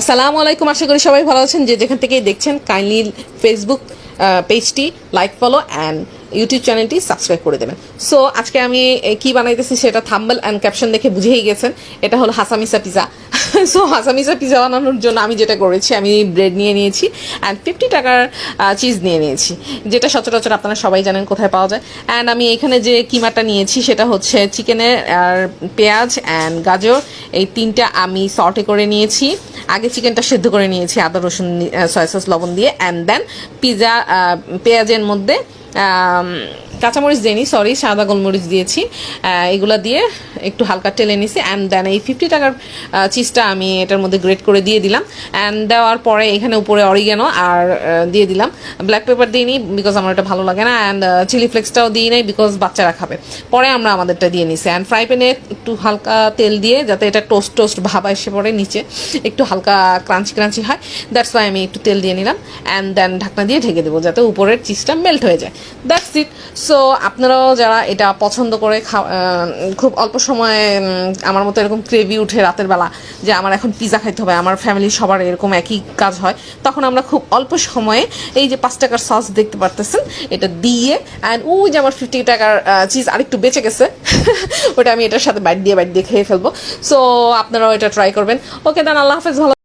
আসসালামু আলাইকুম, আশা করি সবাই ভালো আছেন। যে যেখান থেকেই দেখছেন কাইন্ডলি ফেসবুক পেজটি লাইক ফলো অ্যান্ড ইউটিউব চ্যানেলটি সাবস্ক্রাইব করে দেবেন। সো আজকে আমি কি বানাইতেছি সেটা থাম্বল অ্যান্ড ক্যাপশন দেখে বুঝেই গেছেন। এটা হলো হাসামিসা পিজা সো হাসামিসা পিজা বানানোর জন্য আমি যেটা করেছি, আমি ব্রেড নিয়ে নিয়েছি অ্যান্ড ফিফটি টাকার চিজ নিয়ে নিয়েছি। যেটা সচরাচর আপনারা সবাই জানেন কোথায় পাওয়া যায়। অ্যান্ড আমি এখানে যে কিমাটা নিয়েছি, সেটা হচ্ছে চিকেনের আর পেঁয়াজ অ্যান্ড গাজর। এই তিনটা আমি সর্টে করে নিয়েছি। আগে চিকেনটা সেদ্ধ করে নিয়েছি, আদা রসুন সয়া সস, লবণ দিয়ে অ্যান্ড দেন পিজা পেঁয়াজের মধ্যে কাঁচামরিচ দিইনি সরি সাদা গোলমরিচ দিয়েছি। এগুলো দিয়ে একটু হালকা টেলে নিছি। অ্যান্ড দেন এই ফিফটি টাকার চিজটা আমি এটার মধ্যে গ্রেট করে দিয়ে দিলাম। অ্যান্ড দেওয়ার পরে এখানে উপরে অরিগেনো আর দিয়ে দিলাম। ব্ল্যাক পেপার দিইনি বিকজ আমার এটা ভালো লাগে না। অ্যান্ড চিলি ফ্লেক্সটাও দিই নাই বিকজ বাচ্চারা খাবে। পরে আমরা আমাদেরটা দিয়ে নিছি। অ্যান্ড ফ্রাই প্যানে একটু হালকা তেল দিয়ে যাতে এটা টোস্ট টোস্ট ভাব এসে পড়ে নিচে। একটু হালকা ক্রাঞ্চি ক্রাঞ্চি হয়। দ্যাটস ওয়াই আমি একটু তেল দিয়ে নিলাম। অ্যান্ড দেন ঢাকনা দিয়ে ঢেকে দেবো যাতে উপরের চিজটা মেল্ট হয়ে যায়। দ্যাটস ইট সো আপনারাও যারা এটা পছন্দ করে খুব অল্প সময়ে আমার মতো এরকম ক্রেভি উঠে রাতের বেলা যে আমার এখন পিজা খাইতে হবে, আমার ফ্যামিলির সবার এরকম একই কাজ হয়, তখন আমরা খুব অল্প সময়ে এই যে পাঁচ টাকার সস দেখতে পারতেছেন, এটা দিয়ে অ্যান্ড ওই যে আমার ফিফটি টাকার চিজ আরেকটু বেঁচে গেছে, ওটা আমি এটার সাথে বাইট দিয়ে বাইট দিয়ে খেয়ে ফেলব। সো আপনারাও এটা ট্রাই করবেন। ওকে দেন আল্লাহ হাফেজ, ভালো